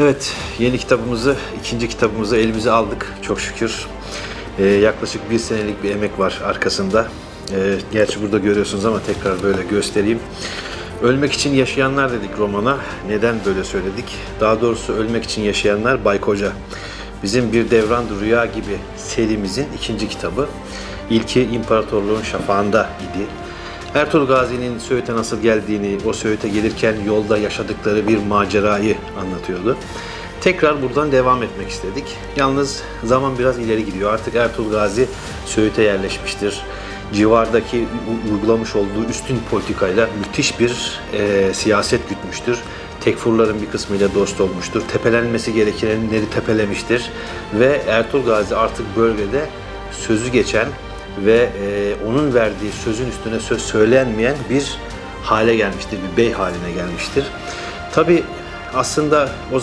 Evet, yeni kitabımızı, ikinci kitabımızı elimize aldık çok şükür. Ee, yaklaşık bir senelik bir emek var arkasında. Ee, gerçi burada görüyorsunuz ama tekrar böyle göstereyim. Ölmek için yaşayanlar dedik romana. Neden böyle söyledik? Daha doğrusu ölmek için yaşayanlar Bay Koca. Bizim Bir Devran Rüya gibi serimizin ikinci kitabı. İlki İmparatorluğun Şafağında idi. Ertuğrul Gazi'nin Söğüt'e nasıl geldiğini, o Söğüt'e gelirken yolda yaşadıkları bir macerayı anlatıyordu. Tekrar buradan devam etmek istedik. Yalnız zaman biraz ileri gidiyor. Artık Ertuğrul Gazi Söğüt'e yerleşmiştir. Civardaki uygulamış olduğu üstün politikayla müthiş bir e, siyaset gütmüştür. Tekfurların bir kısmıyla dost olmuştur. Tepelenmesi gerekenleri tepelemiştir. Ve Ertuğrul Gazi artık bölgede sözü geçen ve e, onun verdiği sözün üstüne söz söylenmeyen bir hale gelmiştir, bir bey haline gelmiştir. Tabi aslında o